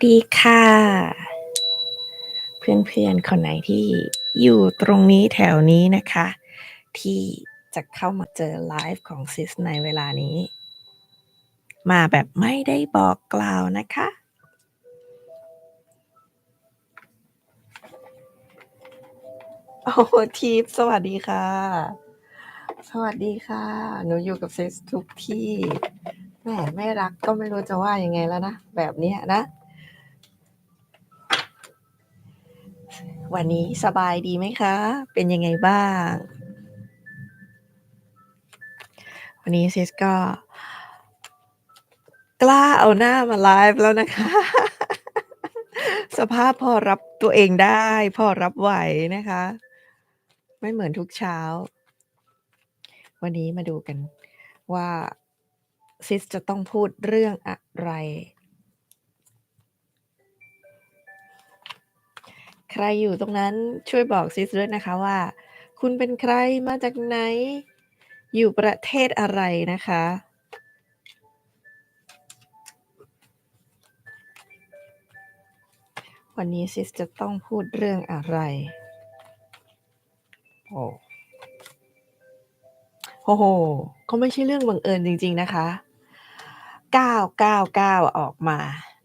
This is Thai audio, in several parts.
วัสดีค่ะ เพื่อนๆคนไหนที่อยู่ตรงนี้แถวนี้นะคะ ที่จะเข้ามาเจอไลฟ์ของซิสในเวลานี้ มาแบบไม่ได้บอกกล่าวนะคะ โอ้ทีปสวัสดีค่ะ สวัสดีค่ะ หนูอยู่กับซิสทุกที่แหมไม่รักก็ไม่รู้จะว่ายังไงแล้วนะ แบบนี้นะ วันนี้สบายดีไหมคะ เป็นยังไงบ้าง วันนี้ซิสก็ กล้าเอาหน้ามาไลฟ์แล้วนะคะ สภาพพอรับตัวเองได้ พอรับไหวนะคะ ไม่เหมือนทุกเช้า วันนี้มาดูกันว่าซิสจะต้องพูดเรื่องอะไร ใครอยู่ตรงนั้นช่วยบอกซิสด้วยนะคะว่า คุณเป็นใครมาจากไหน อยู่ประเทศอะไรนะคะ วันนี้ซิสจะต้องพูดเรื่องอะไร โอ้โอ้โห ก็ไม่ใช่เรื่องบังเอิญจริง ๆ นะคะ999ออกมา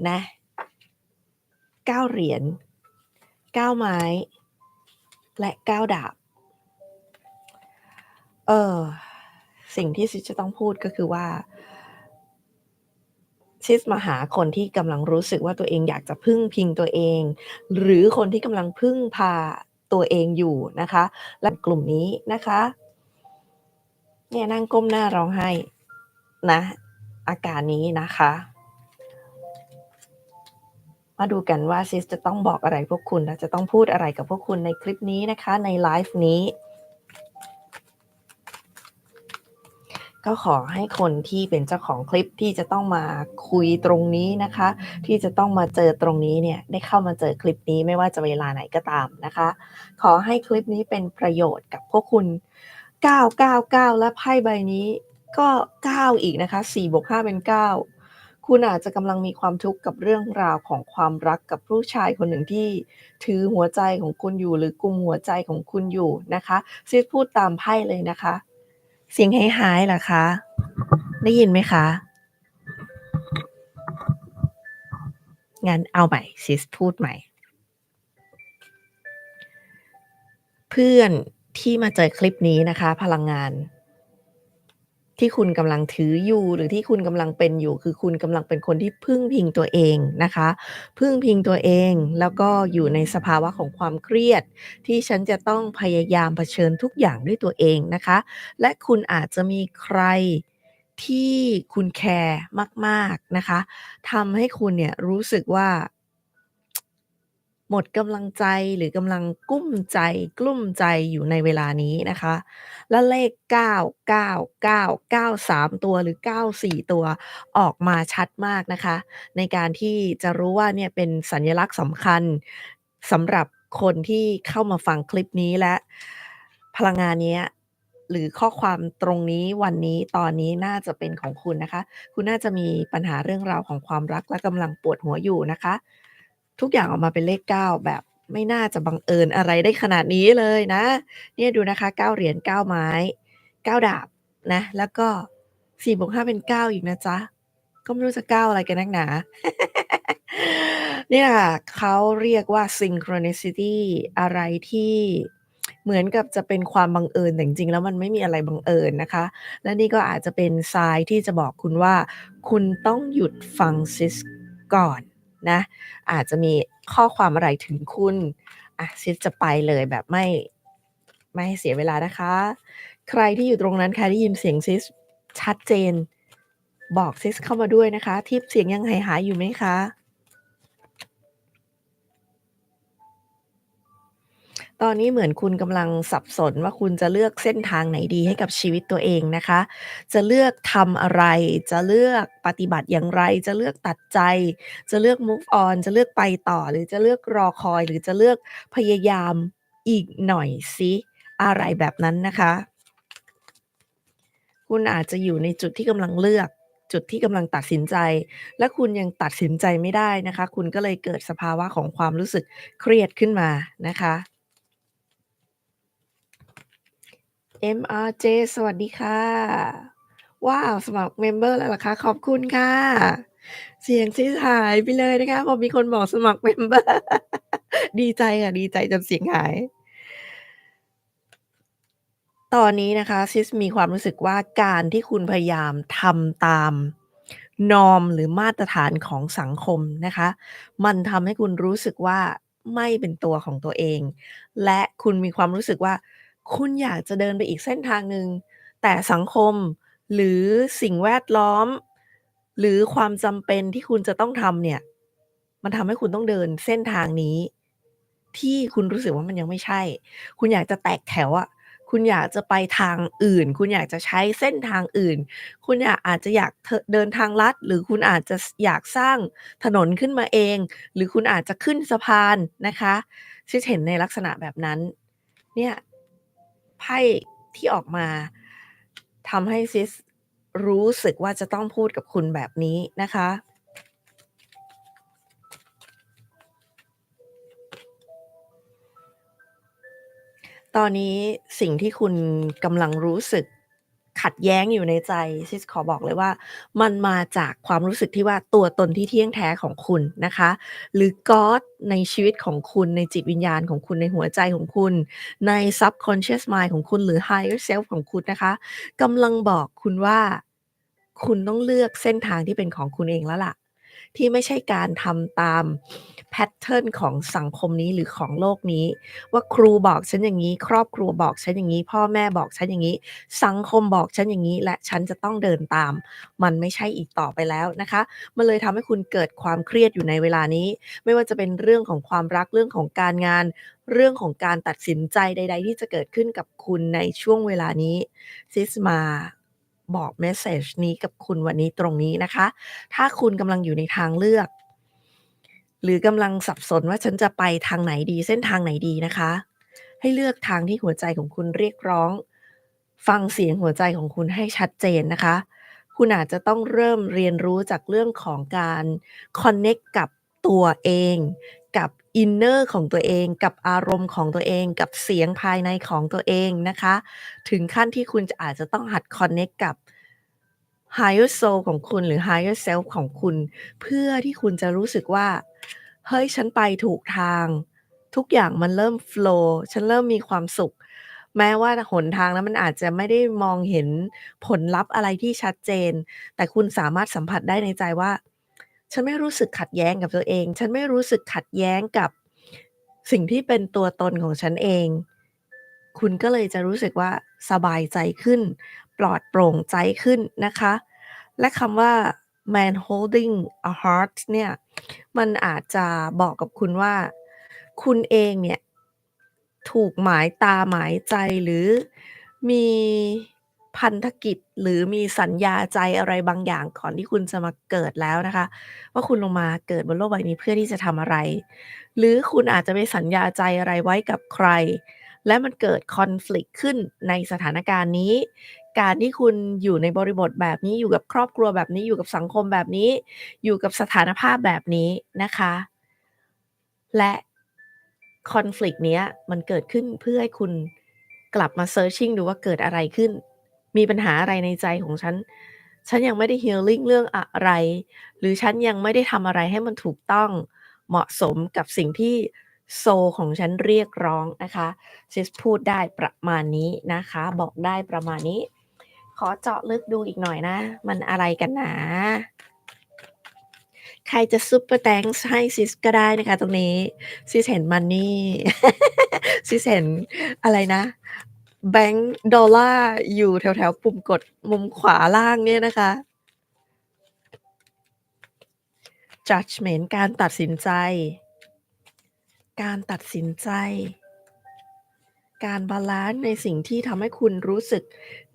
นะ 9 เหรียญ 9ไม้ และ9ดาบ เออ สิ่งที่ซิสจะต้องพูดก็คือว่า ซิสมาหาคนที่กำลังรู้สึกว่าตัวเองอยากจะพึ่งพิงตัวเอง หรือคนที่กำลังพึ่งพาตัวเองอยู่นะคะ และกลุ่มนี้นะคะ เนี่ยนั่งก้มหน้าร้องไห้นะ อาการนี้นะคะ มาดูกันว่าซิสจะต้องบอกอะไรพวกคุณและจะต้องพูดอะไรกับพวกคุณในคลิปนี้นะคะ ในไลฟ์นี้ ก็ขอให้คนที่เป็นเจ้าของคลิปที่จะต้องมาคุยตรงนี้นะคะ ที่จะต้องมาเจอตรงนี้เนี่ยได้เข้ามาเจอคลิปนี้ไม่ว่าจะเวลาไหนก็ตามนะคะ ขอให้คลิปนี้เป็นประโยชน์กับพวกคุณ 999 และไพ่ใบนี้ก็ 9 อีกนะคะ4บวก5เป็น 9 คุณอาจจะกำลังมีความทุกข์กับเรื่องราวของความรักกับผู้ชายคนหนึ่งที่ ถือหัวใจของคุณอยู่หรือกุมหัวใจของคุณอยู่นะคะซิสพูดตามไพ่เลยนะคะ เสียงหายหายๆเหรอคะ ได้ยินไหมคะงั้นเอาใหม่ซิสพูดใหม่ เพื่อนที่มาเจอคลิปนี้นะคะ พลังงาน ที่คุณกำลังถืออยู่หรือที่คุณกำลังเป็นอยู่ คือคุณกำลังเป็นคนที่พึ่งพิงตัวเองนะคะ พึ่งพิงตัวเองแล้วก็อยู่ในสภาวะของความเครียด ที่ฉันจะต้องพยายามเผชิญทุกอย่างด้วยตัวเองนะคะ และคุณอาจจะมีใครที่คุณแคร์มาก ๆนะคะทำให้คุณเนี่ยรู้สึกว่า หมดกำลังใจ หรือกำลังกุ้มใจ กลุ้มใจอยู่ในเวลานี้นะคะ และเลข 999 93 ตัวหรือ 94 ตัวออกมาชัดมากนะคะ ในการที่จะรู้ว่าเนี่ยเป็นสัญลักษณ์สำคัญสำหรับคนที่เข้ามาฟังคลิปนี้และ พลังงานเนี้ยหรือข้อความตรงนี้วันนี้ตอนนี้น่าจะเป็นของคุณนะคะ คุณน่าจะมีปัญหาเรื่องราวของความรักและกำลังปวดหัวอยู่นะคะ ทุกอย่างออกมาเป็นเลข 9 แบบไม่น่าจะบังเอิญอะไรได้ขนาดนี้เลยนะ เนี่ยดูนะคะ 9 เหรียญ 9 ไม้ 9 ดาบนะ แล้วก็4บวก5เป็น 9 อีกนะจ๊ะ ก็ไม่รู้จะ 9 อะไรกันนักหนา เนี่ยค่ะเขาเรียกว่า synchronicity อะไรที่เหมือนกับจะเป็นความบังเอิญแต่จริงๆแล้วมันไม่มีอะไรบังเอิญนะคะ และนี่ก็อาจจะเป็นทรายที่จะบอกคุณว่า คุณต้องหยุดฟังซิสก่อน นะอาจจะมีข้อความอะไรถึงคุณอะซิสจะไปเลยแบบไม่ไม่เสียเวลานะคะ ใครที่อยู่ตรงนั้นใครได้ยินเสียงซิสชัดเจน บอกซิสเข้ามาด้วยนะคะ ทิปเสียงยังหายหายอยู่ไหมคะ ตอนนี้เหมือนคุณกำลังสับสนว่า คุณจะเลือกเส้นทางไหนดีให้กับชีวิตตัวเองนะคะ จะเลือกทำอะไร จะเลือกปฏิบัติอย่างไร จะเลือกตัดใจ จะเลือก move on จะเลือกไปต่อ หรือจะเลือกรอคอย หรือจะเลือกพยายามอีกหน่อยสิอะไรแบบนั้นนะคะ คุณอาจจะอยู่ในจุดที่กำลังเลือกจุดที่กำลังตัดสินใจ และคุณยังตัดสินใจไม่ได้นะคะ คุณก็เลยเกิดสภาวะของความรู้สึกเครียดขึ้นมานะคะ MRJ สวัสดีค่ะ ว้าว สมัครเมมเบอร์แล้วหรอคะ?ขอบคุณค่ะ เสียงซิสหายไปเลยนะคะ พอมีคนบอกสมัครเมมเบอร์ ดีใจค่ะ ดีใจจนเสียงหาย ตอนนี้นะคะ ซิสมีความรู้สึกว่าการที่คุณพยายามทำตาม norm หรือมาตรฐานของสังคมนะคะ มันทำให้คุณรู้สึกว่าไม่เป็นตัวของตัวเอง และคุณมีความรู้สึกว่า คุณอยากจะเดินไปอีกเส้นทางหนึ่ง แต่สังคม หรือสิ่งแวดล้อม หรือความจำเป็นที่คุณจะต้องทำเนี่ย มันทำให้คุณต้องเดินเส้นทางนี้ ที่คุณรู้สึกว่ามันยังไม่ใช่ คุณอยากจะแตกแถวอะคุณอยากจะไปทางอื่น คุณอยากจะใช้เส้นทางอื่น คุณอยากอาจจะอยากเดินทางลัด หรือคุณอาจจะอยากสร้างถนนขึ้นมาเอง หรือคุณอาจจะขึ้นสะพานนะคะซิสเห็นในลักษณะแบบนั้น เนี่ย ไพ่ที่ออกมาทำให้ซิสรู้สึกว่าจะต้องพูดกับคุณแบบนี้นะคะ ตอนนี้สิ่งที่คุณกำลังรู้สึก ขัดแย้งอยู่ในใจซิสขอบอกเลยว่า มันมาจากความรู้สึกที่ว่าตัวตนที่เที่ยงแท้ของคุณนะคะ หรือก็อดในชีวิตของคุณในจิตวิญญาณของคุณในหัวใจของคุณ ใน subconscious mind ของคุณหรือ higher self ของคุณนะคะกำลังบอกคุณว่า คุณต้องเลือกเส้นทางที่เป็นของคุณเองแล้วล่ะ ที่ไม่ใช่การทำตามแพตเทิร์นของสังคมนี้หรือของโลกนี้ ว่าครูบอกฉันอย่างงี้ ครอบครัวบอกฉันอย่างงี้ พ่อแม่บอกฉันอย่างงี้ สังคมบอกฉันอย่างงี้ และฉันจะต้องเดินตาม มันไม่ใช่อีกต่อไปแล้วนะคะมันเลยทำให้คุณเกิดความเครียดอยู่ในเวลานี้ ไม่ว่าจะเป็นเรื่องของความรักเรื่องของการงาน เรื่องของการตัดสินใจใด ๆ ที่จะเกิดขึ้นกับคุณในช่วงเวลานี้ซิสมา บอกเมสเซจนี้กับคุณวันนี้ตรงนี้นะคะ ถ้าคุณกำลังอยู่ในทางเลือก หรือกำลังสับสนว่าฉันจะไปทางไหนดีเส้นทางไหนดีนะคะ ให้เลือกทางที่หัวใจของคุณเรียกร้อง ฟังเสียงหัวใจของคุณให้ชัดเจนนะคะ คุณอาจจะต้องเริ่มเรียนรู้จากเรื่องของการคอนเน็กกับตัวเอง กับอินเนอร์ของตัวเอง กับอารมณ์ของตัวเอง กับเสียงภายในของตัวเองนะคะ ถึงขั้นที่คุณจะอาจจะต้องหัดคอนเน็กต์กับ higher soul ของคุณหรือ higher self ของคุณ เพื่อที่คุณจะรู้สึกว่า เฮ้ย ฉันไปถูกทาง ทุกอย่างมันเริ่มฟลว์ฉันเริ่มมีความสุข แม้ว่าหนทางนั้นมันอาจจะไม่ได้มองเห็นผลลัพธ์อะไรที่ชัดเจน แต่คุณสามารถสัมผัสได้ในใจว่า ฉันไม่รู้สึกขัดแย้งกับตัวเอง ฉันไม่รู้สึกขัดแย้งกับสิ่งที่เป็นตัวตนของฉันเอง คุณก็เลยจะรู้สึกว่าสบายใจขึ้น ปลอดโปร่งใจขึ้นนะคะ และคำว่า man holding a heart เนี่ย มันอาจจะบอกกับคุณว่า คุณเองเนี่ย ถูกหมายตาหมายใจหรือมี พันธกิจ หรือมีสัญญาใจอะไรบางอย่างก่อนที่คุณจะมาเกิดแล้วนะคะ ว่าคุณลงมาเกิดบนโลกใบนี้เพื่อที่จะทำอะไร หรือคุณอาจจะไปสัญญาใจอะไรไว้กับใคร และมันเกิด conflict ขึ้นในสถานการณ์นี้ การที่คุณอยู่ในบริบทแบบนี้อยู่กับครอบครัวแบบนี้อยู่กับสังคมแบบนี้ อยู่กับสถานภาพแบบนี้นะคะ และ conflict เนี้ยมันเกิดขึ้นเพื่อให้คุณกลับมา searching ดูว่าเกิดอะไรขึ้น มีปัญหาอะไรในใจของฉัน ฉันยังไม่ได้ healing เรื่องอะไร หรือฉันยังไม่ได้ทำอะไรให้มันถูกต้องเหมาะสมกับสิ่งที่โซของฉันเรียกร้องนะคะซิสพูดได้ประมาณนี้นะคะ บอกได้ประมาณนี้ ขอเจาะลึกดูอีกหน่อยนะ มันอะไรกันนาใครจะซุปเปอร์แธงก์ให้ซิสก็ได้นะคะ ตรงนี้ ซิสเห็นมันนี่ ซิสเห็นอะไรนะ แบงก์ดอลลาร์อยู่แถวๆ ปุ่มกดมุมขวาล่างเนี่ยนะคะ judgment การตัดสินใจ การตัดสินใจ การบาลันซ์ในสิ่งที่ทำให้คุณรู้สึก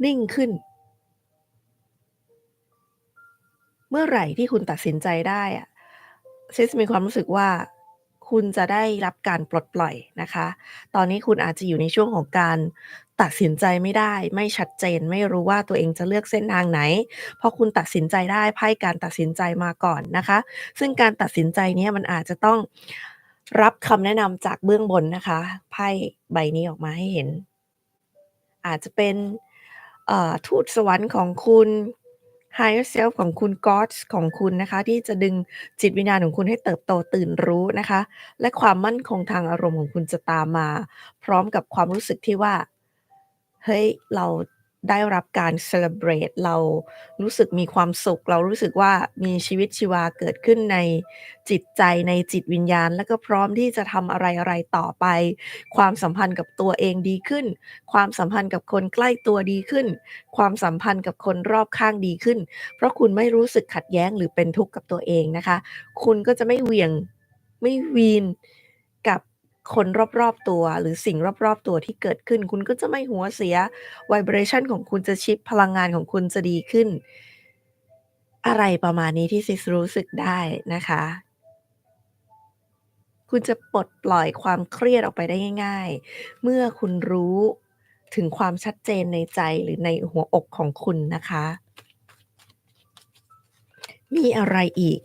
นิ่งขึ้น เมื่อไหร่ที่คุณตัดสินใจได้อะซิสมีความรู้สึกว่า คุณจะได้รับการปลดปล่อยนะคะ ตอนนี้คุณอาจจะอยู่ในช่วงของการตัดสินใจไม่ได้ ไม่ชัดเจน ไม่รู้ว่าตัวเองจะเลือกเส้นทางไหน พอคุณตัดสินใจได้ไพ่การตัดสินใจมาก่อนนะคะ ซึ่งการตัดสินใจเนี้ยมันอาจจะต้องรับคำแนะนำจากเบื้องบนนะคะไพ่ใบนี้ออกมาให้เห็น อาจจะเป็นทูตสวรรค์ของคุณ Higher Self ของคุณ God ของคุณนะคะ ที่จะดึงจิตวิญญาณของคุณให้เติบโตตื่นรู้นะคะ และความมั่นคงทางอารมณ์ของคุณจะตามมา พร้อมกับความรู้สึกที่ว่า เฮ้ย เรา ได้รับการ celebrate เรารู้สึกมีความสุข เรารู้สึกว่ามีชีวิตชีวาเกิดขึ้นในจิตใจในจิตวิญญาณ แล้วก็พร้อมที่จะทำอะไร ๆ ต่อไป ความสัมพันธ์กับตัวเองดีขึ้น ความสัมพันธ์กับคนใกล้ตัวดีขึ้น ความสัมพันธ์กับคนรอบข้างดีขึ้น เพราะคุณไม่รู้สึกขัดแย้งหรือเป็นทุกข์กับตัวเองนะคะ คุณก็จะไม่เหวี่ยงไม่วีน คนรอบ ๆ ตัว หรือสิ่งรอบ ๆ ตัวที่เกิดขึ้น คุณก็จะไม่หัวเสีย vibration ของคุณจะชิปพลังงานของคุณจะดีขึ้น อะไรประมาณนี้ ที่ซิสรู้สึกได้นะคะ คุณจะปลดปล่อยความเครียดออกไปได้ง่าย ๆ เมื่อคุณรู้ถึงความชัดเจนในใจหรือในหัวอกของคุณนะคะ มีอะไรอีก?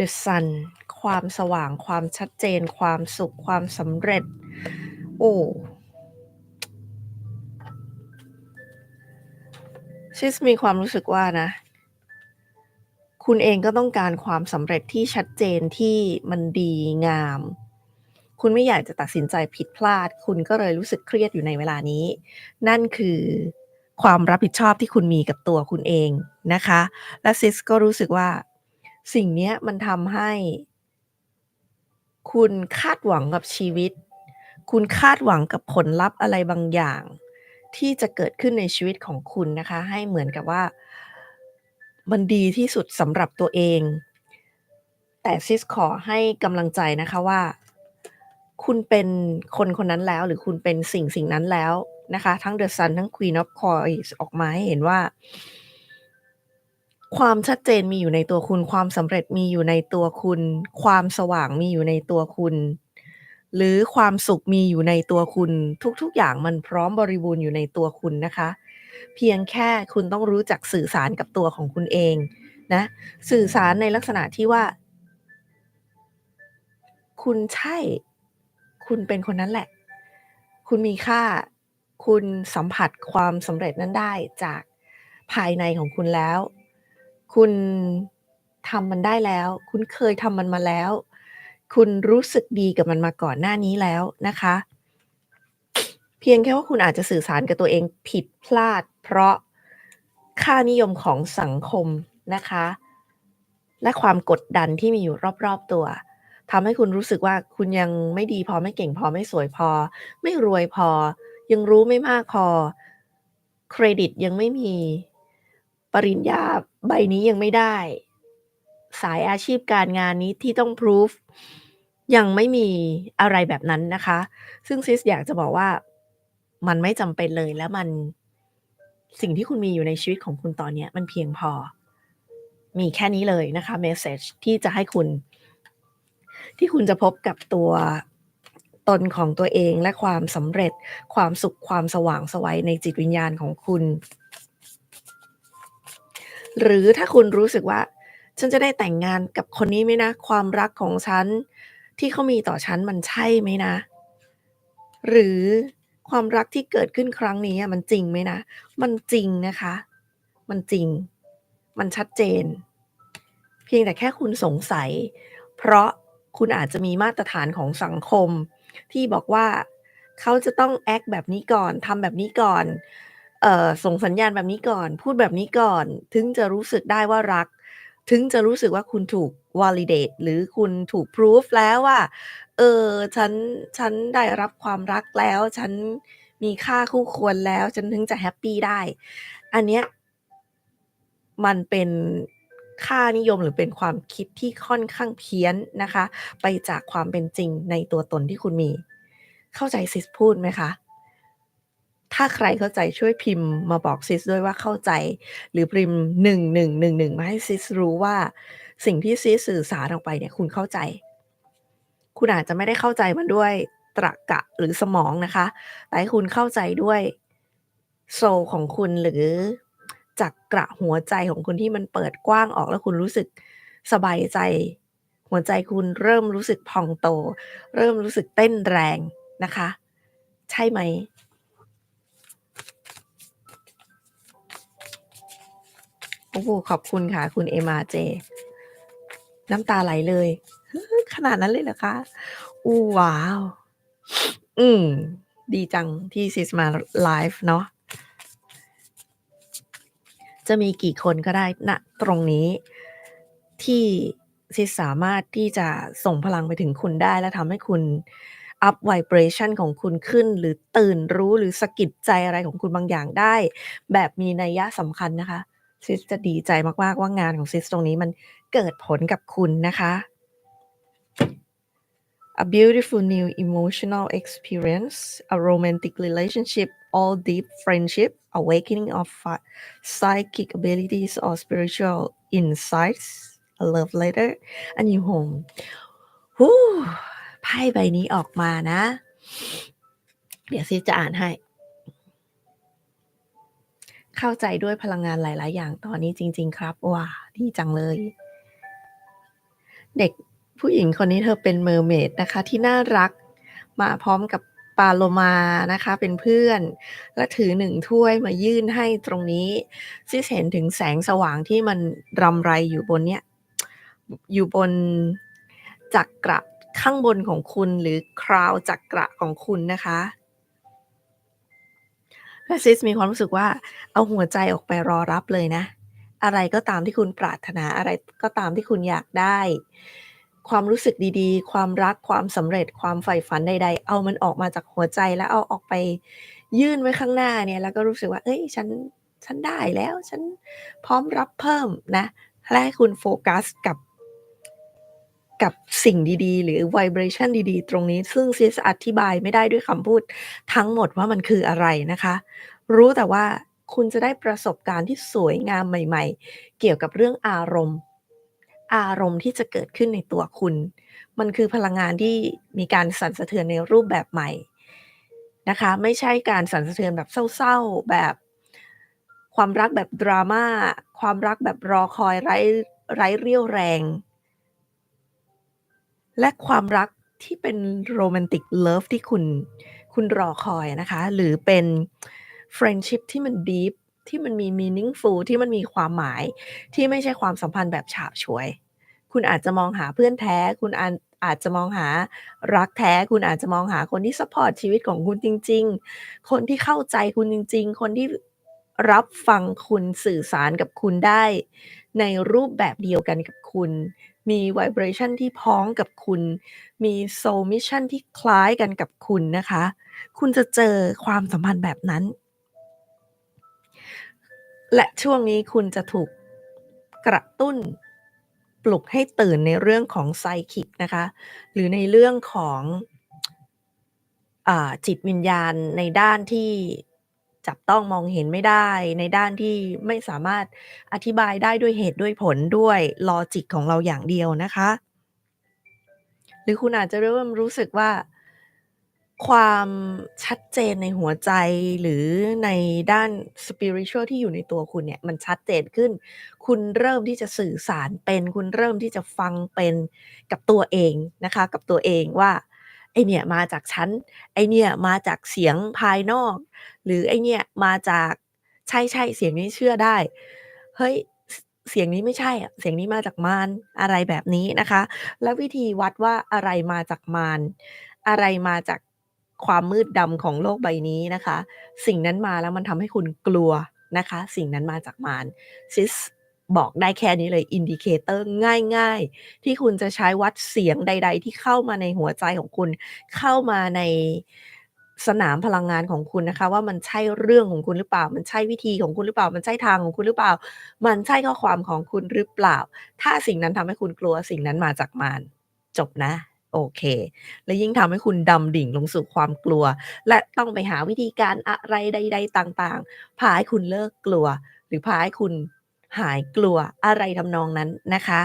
The Sun ความสว่างความชัดเจน ความสุขความสำเร็จ โอ้ซิสมีความรู้สึกว่านะ คุณเองก็ต้องการความสำเร็จที่ชัดเจนที่มันดีงาม คุณไม่อยากจะตัดสินใจผิดพลาด คุณก็เลยรู้สึกเครียดอยู่ในเวลานี้ นั่นคือความรับผิดชอบที่คุณมีกับตัวคุณเองนะคะ และซิสก็รู้สึกว่า สิ่งนี้มันทำให้ คุณคาดหวังกับชีวิต คุณคาดหวังกับผลลัพธ์อะไรบางอย่าง ที่จะเกิดขึ้นในชีวิตของคุณนะคะ ให้เหมือนกับว่า มันดีที่สุดสำหรับตัวเอง แต่ซิสขอให้กำลังใจนะคะว่า คุณเป็นคนคนนั้นแล้ว หรือคุณเป็นสิ่งสิ่งนั้นแล้วนะคะ ทั้ง The Sun ทั้ง Queen of c o i ออกมาให้เห็นว่า ความชัดเจนมีอยู่ในตัวคุณ ความสำเร็จมีอยู่ในตัวคุณ ความสว่างมีอยู่ในตัวคุณ หรือความสุขมีอยู่ในตัวคุณ ทุก ๆ อย่างมันพร้อมบริบูรณ์อยู่ในตัวคุณนะคะ เพียงแค่คุณต้องรู้จักสื่อสารกับตัวของคุณเองนะ สื่อสารในลักษณะที่ว่า คุณใช่ คุณเป็นคนนั้นแหละ คุณมีค่า คุณสัมผัสความสำเร็จนั้นได้จากภายในของคุณแล้ว คุณทำมันได้แล้ว คุณเคยทำมันมาแล้ว คุณรู้สึกดีกับมันมาก่อนหน้านี้แล้วนะคะ เพียงแค่ว่าคุณอาจจะสื่อสารกับตัวเองผิดพลาด เพราะค่านิยมของสังคมนะคะ และความกดดันที่มีอยู่รอบๆตัวทำให้คุณรู้สึกว่าคุณยังไม่ดีพอไม่เก่งพอไม่สวยพอ ไม่รวยพอ ยังรู้ไม่มากพอ เครดิตยังไม่มี ปริญญาใบนี้ยังไม่ได้ สายอาชีพการงานนี้ที่ต้องพรูฟยังไม่มีอะไรแบบนั้นนะคะ ซึ่งซิสอยากจะบอกว่ามันไม่จำเป็นเลยและมันสิ่งที่คุณมีอยู่ในชีวิตของคุณตอนเนี้ยมันเพียงพอ มีแค่นี้เลยนะคะเมสเซจที่จะให้คุณ ที่คุณจะพบกับตัวตนของตัวเองและความสำเร็จความสุขความสว่างสวัยในจิตวิญญาณของคุณ หรือถ้าคุณรู้สึกว่า ฉันจะได้แต่งงานกับคนนี้ไหมนะ ความรักของฉันที่เขามีต่อฉันมันใช่ไหมนะ หรือความรักที่เกิดขึ้นครั้งนี้อะมันจริงไหมนะ มันจริงนะคะ มันจริง มันชัดเจน เพียงแต่แค่คุณสงสัย เพราะคุณอาจจะมีมาตรฐานของสังคม ที่บอกว่าเขาจะต้องแอ็กต์แบบนี้ก่อนทำแบบนี้ก่อน เอ่อ ส่งสัญญาณแบบนี้ก่อน พูดแบบนี้ก่อน ถึงจะรู้สึกได้ว่ารัก ถึงจะรู้สึกว่าคุณถูก validate หรือคุณถูกพรูฟแล้วว่า เออ ฉัน ฉันได้รับความรักแล้ว ฉันมีค่าคู่ควรแล้ว ฉันถึงจะแฮปปีได้ อันเนี้ย มันเป็นค่านิยม หรือเป็นความคิดที่ค่อนข้างเพี้ยนนะคะ ไปจากความเป็นจริงในตัวตนที่คุณมี เข้าใจซิสพูดไหมคะ? ถ้าใครเข้าใจช่วยพิมพ์มาบอกซิสด้วยว่าเข้าใจ หรือพิมพ์1111มาให้ซิสรู้ว่า สิ่งที่ซิสสื่อสารออกไปเนี่ยคุณเข้าใจ คุณอาจจะไม่ได้เข้าใจมันด้วยตรรกะหรือสมองนะคะ แต่ให้คุณเข้าใจด้วยโซลของคุณหรือจักระหัวใจของคุณที่มันเปิดกว้างออกแล้วคุณรู้สึกสบายใจ หัวใจคุณเริ่มรู้สึกพองโต เริ่มรู้สึกเต้นแรงนะคะ ใช่ไหม? โอ้โฮขอบคุณค่ะ คุณ MRJ น้ำตาไหลเลย ขนาดนั้นเลยเหรอคะ?โอ้ว้าว อืม ดีจังที่ซิสมาไลฟ์เนาะจะมีกี่คนก็ได้ณตรงนี้ ที่ซิสสามารถที่จะส่งพลังไปถึงคุณได้และทำให้คุณอัป vibration ของคุณขึ้น หรือตื่นรู้หรือสะกิดใจอะไรของคุณบางอย่างได้ แบบมีนัยยะสำคัญนะคะ ซิสจะดีใจมากๆว่างานของซิสตรงนี้มันเกิดผลกับคุณนะคะ A beautiful new emotional experience, a romantic relationship, or deep friendship, awakening of psychic abilities or spiritual insights, a love letter, a new home ฮู้ไพ่ใบนี้ออกมานะ เดี๋ยวซิสจะอ่านให้ เข้าใจด้วยพลังงานหลาย ๆ อย่างตอนนี้จริง ๆ ครับว้าดีจังเลย เด็กผู้หญิงคนนี้เธอเป็น mermaid นะคะ ที่น่ารักมาพร้อมกับปาโลมานะคะ เป็นเพื่อน และถือ1ถ้วยมายื่นให้ตรงนี้ซิสเห็นถึงแสงสว่างที่มันรำไรอยู่บนเนี้ยอยู่บนจักระข้างบนของคุณหรือ crown จักระของคุณนะคะ ซิสมีความรู้สึกว่าเอาหัวใจออกไปรอรับเลยนะ อะไรก็ตามที่คุณปรารถนาอะไรก็ตามที่คุณอยากได้ ความรู้สึกดีๆ ความรักความสำเร็จความใฝ่ฝันใด ๆ เอามันออกมาจากหัวใจแล้วเอาออกไปยื่นไว้ข้างหน้าเนี่ยแล้วก็รู้สึกว่าเฮ้ยฉันฉันได้แล้ว ฉันพร้อมรับเพิ่มนะและให้คุณโฟกัสกับ กับสิ่งดีๆ หรือ vibration ดีๆ ตรงนี้ ซึ่งซิสอธิบายไม่ได้ด้วยคำพูดทั้งหมดว่ามันคืออะไรนะคะ รู้แต่ว่าคุณจะได้ประสบการณ์ที่สวยงามใหม่ ๆ เกี่ยวกับเรื่องอารมณ์ อารมณ์ที่จะเกิดขึ้นในตัวคุณ มันคือพลังงานที่มีการสั่นสะเทือนในรูปแบบใหม่นะคะ ไม่ใช่การสั่นสะเทือนแบบเศร้าๆ แบบความรักแบบดราม่า ความรักแบบรอคอยไร้ไร้เรี่ยวแรง และความรักที่เป็น romantic love ที่คุณคุณรอคอยนะคะ หรือเป็น friendship ที่มันดีปที่มันมี meaningful ที่มันมีความหมายที่ไม่ใช่ความสัมพันธ์แบบฉาบฉวย คุณอาจจะมองหาเพื่อนแท้ คุณอาจอาจจะมองหารักแท้ คุณอาจจะมองหาคนที่ซัปพอร์ตชีวิตของคุณจริง ๆ คนที่เข้าใจคุณจริง ๆ คนที่รับฟังคุณสื่อสารกับคุณได้ ในรูปแบบเดียวกันกับคุณ มี vibration ที่พ้องกับคุณ มี soul mission ที่คล้ายกันกับคุณนะคะ คุณจะเจอความสัมพันธ์แบบนั้น และช่วงนี้คุณจะถูกกระตุ้นปลุกให้ตื่นในเรื่องของ psychic นะคะ หรือในเรื่องของอจิตวิญญาณในด้านที่ จับต้องมองเห็นไม่ได้ ในด้านที่ไม่สามารถอธิบายได้ด้วยเหตุด้วยผลด้วยลอจิกของเราอย่างเดียวนะคะ หรือคุณอาจจะเริ่มรู้สึกว่า ความชัดเจนในหัวใจหรือในด้าน spiritual ที่อยู่ในตัวคุณเนี่ย มันชัดเจนขึ้น คุณเริ่มที่จะสื่อสารเป็น คุณเริ่มที่จะฟังเป็นกับตัวเองนะคะ กับตัวเองว่า ไอเนี่ยมาจากฉัน ไอเนี่ยมาจากเสียงภายนอก หรือไอเนี่ยมาจากใช่ๆเสียงนี้เชื่อได้ เฮ้ยเสียงนี้ไม่ใช่อะเสียงนี้มาจากมารอะไรแบบนี้นะคะ แล้ววิธีวัดว่าอะไรมาจากมารอะไรมาจากความมืดดำของโลกใบนี้นะคะ สิ่งนั้นมาแล้วมันทำให้คุณกลัวนะคะ สิ่งนั้นมาจากมารซิส บอกได้แค่นี้เลยอินดิเคเตอร์ง่าย ๆ ที่คุณจะใช้วัดเสียงใด ๆ ที่เข้ามาในหัวใจของคุณ เข้ามาในสนามพลังงานของคุณนะคะ ว่ามันใช่เรื่องของคุณหรือเปล่า มันใช่วิธีของคุณหรือเปล่า มันใช่ทางของคุณหรือเปล่า มันใช่ข้อความของคุณหรือเปล่า ถ้าสิ่งนั้นทำให้คุณกลัวสิ่งนั้นมาจากมารจบนะโอเค และยิ่งทำให้คุณดำดิ่งลงสู่ความกลัว และต้องไปหาวิธีการอะไรใด ๆ ต่างๆ พาให้คุณเลิกกลัว หรือพาให้คุณ หายกลัวอะไรทำนองนั้นนะคะ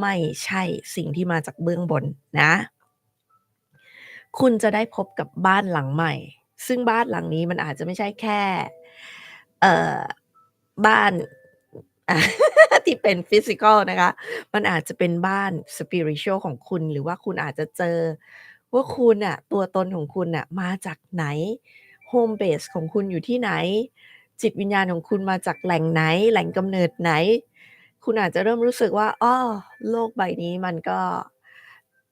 ไม่ใช่สิ่งที่มาจากเบื้องบนนะ คุณจะได้พบกับบ้านหลังใหม่ ซึ่งบ้านหลังนี้มันอาจจะไม่ใช่แค่ เอ่อ บ้านที่เป็นฟิสิคัลนะคะ มันอาจจะเป็นบ้าน spiritual ของคุณ หรือว่าคุณอาจจะเจอ ว่าคุณน่ะตัวตนของคุณน่ะมาจากไหน Home base ของคุณอยู่ที่ไหน จิตวิญญาณของคุณมาจากแหล่งไหน แหล่งกำเนิดไหน คุณอาจจะเริ่มรู้สึกว่าอ้อโลกใบนี้มันก็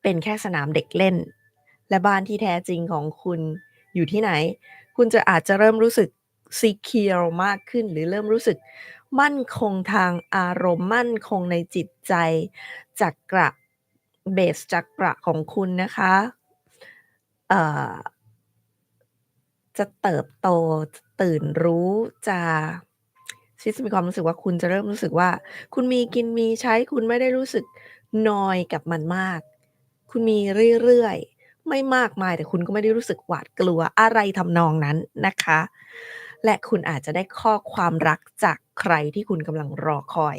เป็นแค่สนามเด็กเล่น และบ้านที่แท้จริงของคุณอยู่ที่ไหน คุณจะอาจจะเริ่มรู้สึก secure มากขึ้น หรือเริ่มรู้สึกมั่นคงทางอารมณ์มั่นคงในจิตใจจักระเบสจักระของคุณนะคะเอ่อ จะเติบโตตื่นรู้จะคริสมีความรู้สึกว่าคุณจะเริ่มรู้สึกว่า คุณมีกินมีใช้คุณไม่ได้รู้สึกนอยกับมันมาก คุณมีเรื่อยๆ ไม่มากมายแต่คุณก็ไม่ได้รู้สึกหวาดกลัวอะไรทำนองนั้นนะคะ และคุณอาจจะได้ข้อความรักจากใครที่คุณกำลังรอคอย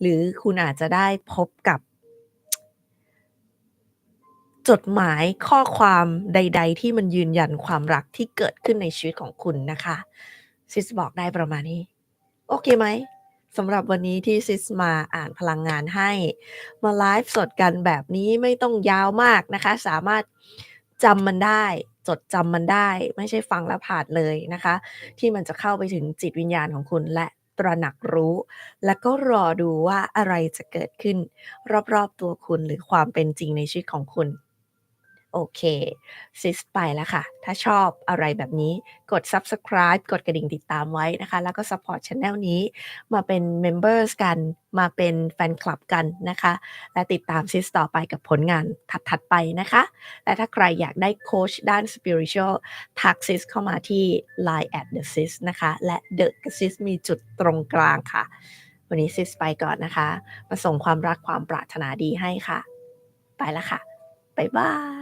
หรือคุณอาจจะได้พบกับ จดหมายข้อความใด ๆ ที่มันยืนยันความรักที่เกิดขึ้นในชีวิตของคุณนะคะซิสบอกได้ประมาณนี้ โอเคไหม?สำหรับวันนี้ที่ซิสมาอ่านพลังงานให้ มาไลฟ์สดกันแบบนี้ไม่ต้องยาวมากนะคะ สามารถจำมันได้ จดจำมันได้ ไม่ใช่ฟังแล้วผ่านเลยนะคะ ที่มันจะเข้าไปถึงจิตวิญญาณของคุณและตระหนักรู้ แล้วก็รอดูว่าอะไรจะเกิดขึ้น รอบๆตัวคุณหรือความเป็นจริงในชีวิตของคุณ โอเคซิสไปแล้วค่ะ ถ้าชอบอะไรแบบนี้กด Subscribe กดกระดิ่งติดตามไว้นะคะ แล้วก็ซัปพอร์ตแชนเนลนี้มาเป็น Members กันมาเป็นแฟนคลับกันนะคะ และติดตามซิสต่อไปกับผลงานถัดๆไปนะคะ และถ้าใครอยากได้โค้ชด้าน spiritual ทักซิสเข้ามาที่ line @TheSis นะคะ และ The กับซิสมีจุดตรงกลางค่ะ วันนี้ซิสไปก่อนนะคะ มาส่งความรักความปรารถนาดีให้ค่ะ ไปแล้วค่ะบ๊ายบาย